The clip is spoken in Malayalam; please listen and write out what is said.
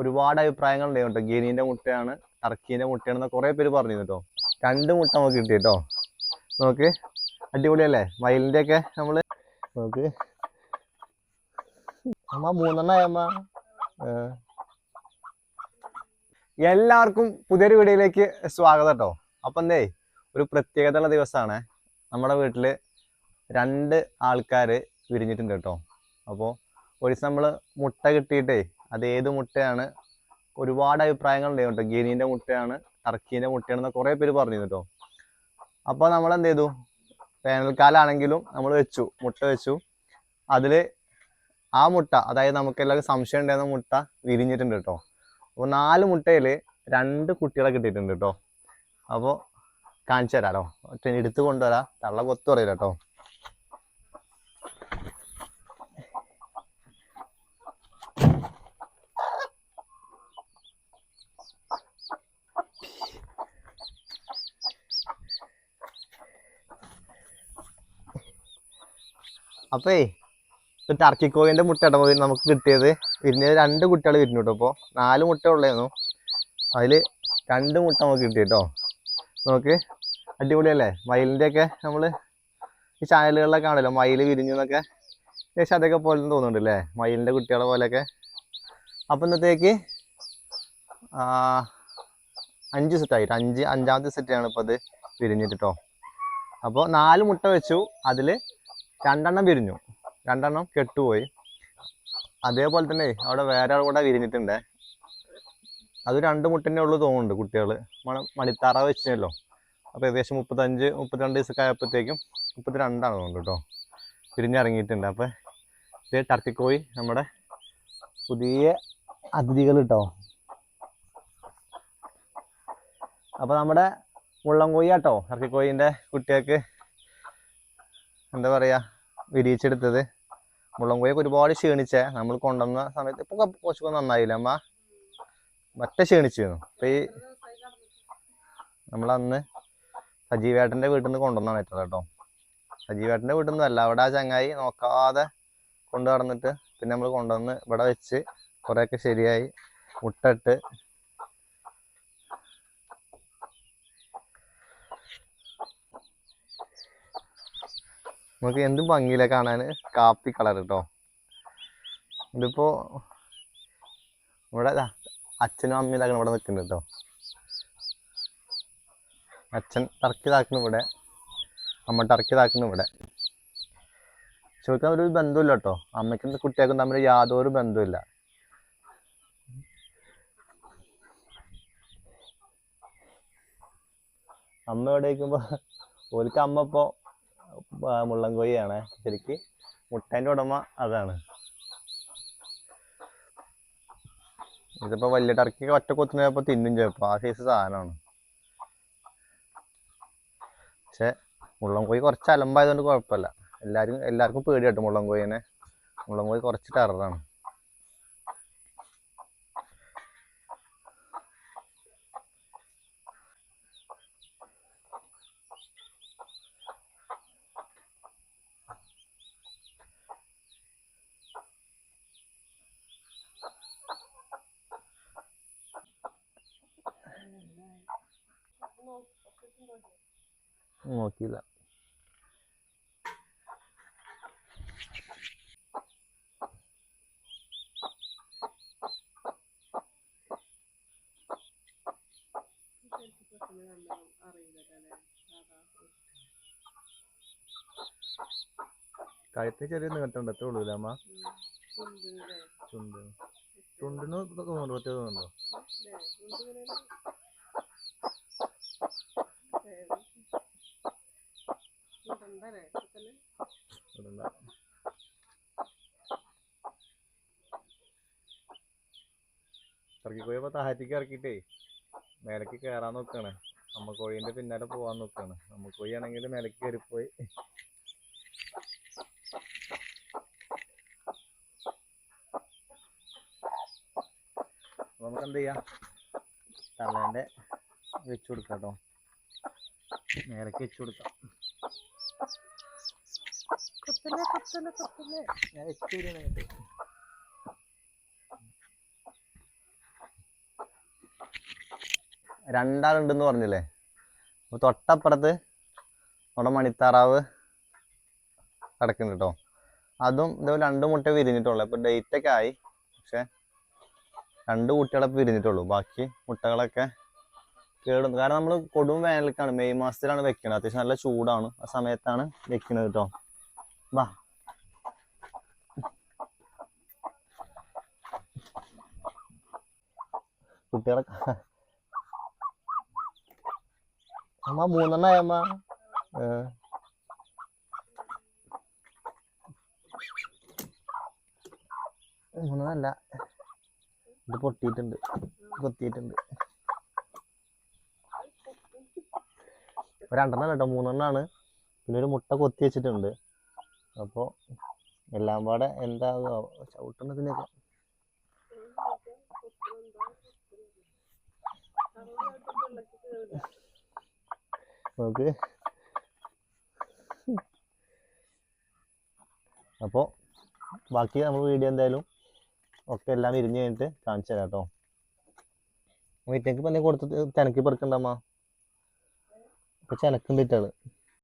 ഒരുപാട് അഭിപ്രായങ്ങൾ ഉണ്ടായി കേട്ടോ ഗിനീന്റെ മുട്ടയാണ് ടർക്കീന്റെ മുട്ടയാണെന്ന് കുറെ പേര് പറഞ്ഞു കേട്ടോ. രണ്ട് മുട്ട നമുക്ക് കിട്ടി കേട്ടോ. നമുക്ക് അടിപൊളിയല്ലേ? മയിലിന്റെ ഒക്കെ നമ്മൾ നോക്ക്. അമ്മ മൂന്നെണ്ണായി അമ്മ? എല്ലാവർക്കും പുതിയൊരു വീഡിയോയിലേക്ക് സ്വാഗതം കേട്ടോ. അപ്പൊ എന്തേ ഒരു പ്രത്യേകതയുള്ള ദിവസമാണ്. നമ്മുടെ വീട്ടിൽ രണ്ട് ആൾക്കാര് വിരിഞ്ഞിട്ടുണ്ട് കേട്ടോ. അപ്പോൾ ഒരു ദിവസം നമ്മൾ മുട്ട കിട്ടിയിട്ടേ അത് ഏത് മുട്ടയാണ്? ഒരുപാട് അഭിപ്രായങ്ങൾ ഉണ്ട് കേട്ടോ. ഗിനീന്റെ മുട്ടയാണ് ടർക്കീന്റെ മുട്ടയാണെന്ന് കുറേ പേര് പറഞ്ഞു കേട്ടോ. അപ്പോൾ നമ്മൾ എന്ത് ചെയ്തു? വേനൽക്കാലാണെങ്കിലും നമ്മൾ വെച്ചു മുട്ട വെച്ചു. അതിൽ ആ മുട്ട അതായത് നമുക്ക് എല്ലാവർക്കും സംശയം ഉണ്ടായിരുന്ന മുട്ട വിരിഞ്ഞിട്ടുണ്ട് കേട്ടോ. അപ്പോൾ നാല് മുട്ടയിൽ രണ്ട് കുട്ടികളെ കിട്ടിയിട്ടുണ്ട് കേട്ടോ. അപ്പോൾ കാണിച്ചു എടുത്തു എടുത്ത് കൊണ്ടുവരാം. തള്ള കൊത്തു പറയില്ല കേട്ടോ. അപ്പേ ടർക്കി കോഴിന്റെ മുട്ടയുടെ പോയി നമുക്ക് കിട്ടിയത്. വിരിഞ്ഞത് രണ്ട് കുട്ടികൾ വിരിഞ്ഞു കേട്ടോ അപ്പോൾ നാല് മുട്ട ഉള്ളതായിരുന്നു അതിൽ രണ്ട് മുട്ട നമുക്ക് കിട്ടി കേട്ടോ നമുക്ക് അടിപൊളിയല്ലേ? മയിലിന്റെയൊക്കെ നമ്മൾ ഈ ചാനലുകളിലൊക്കെ ആണല്ലോ മയിൽ വിരിഞ്ഞു എന്നൊക്കെ ഏകദേശം അതൊക്കെ പോലെ തോന്നുന്നുണ്ട് അല്ലേ മയിലിന്റെ കുട്ടികളെ പോലെയൊക്കെ. അപ്പം ഇന്നത്തേക്ക് അഞ്ച് സെറ്റായിട്ട് അഞ്ച് അഞ്ചാമത്തെ സെറ്റാണ് ഇപ്പോൾ അത് വിരിഞ്ഞിട്ട് കേട്ടോ അപ്പോൾ നാല് മുട്ട വെച്ചു. അതിൽ രണ്ടെണ്ണം വിരിഞ്ഞു. രണ്ടെണ്ണം കെട്ടുപോയി. അതേപോലെ തന്നെ അവിടെ വേറെ കൂടെ വിരിഞ്ഞിട്ടുണ്ട്. അത് രണ്ട് മുട്ടിന്റെ ഉള്ളു തോന്നുന്നുണ്ട് കുട്ടികൾ മണിത്താറ വെച്ചല്ലോ അപ്പോൾ ഏകദേശം മുപ്പത്തഞ്ച് മുപ്പത്തിരണ്ട് ദിവസമൊക്കെ ആയപ്പോഴത്തേക്കും മുപ്പത്തിരണ്ടാണ് തോന്നുന്നു കേട്ടോ. പിരിഞ്ഞിറങ്ങിയിട്ടുണ്ട് അപ്പോൾ ഇത് ടർക്കിക്കോയി നമ്മുടെ പുതിയ അതിഥികൾ കേട്ടോ. അപ്പോൾ നമ്മുടെ മുള്ളംകോയി കേട്ടോ ടർക്കിക്കോയിന്റെ കുട്ടികൾക്ക് എന്താ പറയുക വിരിയിച്ചെടുത്തത്. മുള്ളം കോഴിയൊക്കെ ഒരുപാട് ക്ഷീണിച്ചേ. നമ്മൾ കൊണ്ടുവന്ന സമയത്ത് ഇപ്പൊ കുറച്ചൊക്കെ നന്നായില്ല അമ്മ? മറ്റേ ക്ഷീണിച്ചിരുന്നു. അപ്പൊ ഈ നമ്മളന്ന് സജീവേട്ടന്റെ വീട്ടിൽ നിന്ന് കൊണ്ടുവന്നാണ് ഏറ്റത് കേട്ടോ. സജീവേട്ടന്റെ വീട്ടിൽ നിന്നല്ല അവിടെ ആ ചങ്ങായി നോക്കാതെ കൊണ്ടു നടന്നിട്ട് പിന്നെ നമ്മൾ കൊണ്ടുവന്ന് ഇവിടെ വെച്ച് കുറെയൊക്കെ ശരിയായി മുട്ടിട്ട് നമുക്ക് എന്ത് ഭംഗിയില്ല കാണാൻ? കാപ്പി കളർ കേട്ടോ ഇതിപ്പോ ഇവിടെ അച്ഛനും അമ്മയും ഇതാക്കണം ഇവിടെ നിൽക്കുന്നുണ്ട് കേട്ടോ അച്ഛൻ ടർക്കി ഇതാക്കുന്നു ഇവിടെ. അമ്മ ടർക്കി ഇതാക്കുന്നു ഇവിടെ. ചോദിക്കാൻ ഒരു ബന്ധമില്ല കേട്ടോ അമ്മയ്ക്കും കുട്ടികൾക്കും തമ്മിൽ യാതൊരു ബന്ധമില്ല അമ്മ ഇവിടെ ഇരിക്കുമ്പോ? ഓർക്ക് അമ്മ മുള്ളംകോയിയാണ് ശരിക്ക്. മുട്ടേന്റെ ഉടമ അതാണ്. ഇതിപ്പോ വലിയ ടർക്കി ഒറ്റ കൊത്തുന്നപ്പോ തിന്നും ചിലപ്പോ ആ സൈസ് സാധനമാണ്. പക്ഷെ മുള്ളംകോയി കുറച്ച് അലമ്പായതുകൊണ്ട് കുഴപ്പമില്ല. എല്ലാരും എല്ലാവർക്കും പേടി കേട്ടോ മുള്ളംകോയിനെ മുള്ളംകോയി കുറച്ച് ടെററാണ് നോക്കിയില്ല. കഴുത്തിന് ചെറിയ നീട്ടുണ്ട് അത്രേ ഉള്ളൂ അമ്മ? ചുണ്ട്. ചുണ്ടിന് തോന്നുന്നുണ്ടോ ഇവിടെയുള്ള ഇറക്കിക്കോയി ഇപ്പൊ താഴത്തേക്ക് ഇറക്കിയിട്ടേ മേലേക്ക് കയറാൻ നോക്കാണ്. അമ്മ കോഴീന്റെ പിന്നാലെ പോവാൻ നോക്കാണ്. അമ്മ കോഴി ആണെങ്കിൽ മേലേക്ക് കയറിപ്പോയി പോയി നമുക്ക് എന്ത് ചെയ്യാം? തള്ളേന്റെ വെച്ചു കൊടുക്കാം കേട്ടോ. മേലേക്ക് വെച്ചു കൊടുക്കാം. കൊത്തല്ലേ കൊത്തല്ലേ കൊത്തല്ലേ ഞാൻ വെച്ചു തരുന്നുണ്ട് രണ്ടാളുണ്ടെന്ന് പറഞ്ഞില്ലേ? അപ്പോൾ തൊട്ടപ്പുറത്ത് നമ്മുടെ മണിത്താറാവ് കിടക്കുന്നുണ്ട് കേട്ടോ അതും ഇതേപോലെ രണ്ട് മുട്ട വിരിഞ്ഞിട്ടുള്ളൂ. ഡേറ്റ് ഒക്കെ ആയി. പക്ഷെ രണ്ട് കുട്ടികളെ വിരിഞ്ഞിട്ടുള്ളൂ. ബാക്കി മുട്ടകളൊക്കെ കേടും കാരണം നമ്മൾ കൊടും വേനൽക്കാണ്. മെയ് മാസത്തിലാണ് വെക്കുന്നത് അത്യാവശ്യം നല്ല ചൂടാണ്. ആ സമയത്താണ് വെക്കുന്നത് കേട്ടോ വാ. കുട്ടികളെ അമ്മ മൂന്നെണ്ണായ അമ്മ. മൂന്നെണ്ണല്ല. ഇത് പൊട്ടിയിട്ടുണ്ട്. കൊത്തിയിട്ടുണ്ട്. രണ്ടെണ്ണം കേട്ടോ. മൂന്നെണ്ണാണ്. പിന്നെ ഒരു മുട്ട കൊത്തി വെച്ചിട്ടുണ്ട്. അപ്പോൾ എല്ലാം പാടെ എന്താ ചവിട്ടുന്നതിനൊക്കെ നമുക്ക് അപ്പോൾ ബാക്കി നമ്മൾ വീഡിയോ എന്തായാലും ഒക്കെ എല്ലാം ഇരിഞ്ഞു കഴിഞ്ഞിട്ട് കാണിച്ചു തരാം കേട്ടോ വീട്ടിലേക്ക് എന്തെങ്കിലും കൊടുത്തിട്ട് ചെനക്കി പെറുക്കണ്ടമ്മ ഇപ്പം ചെനക്കുണ്ടിട്ടാൾ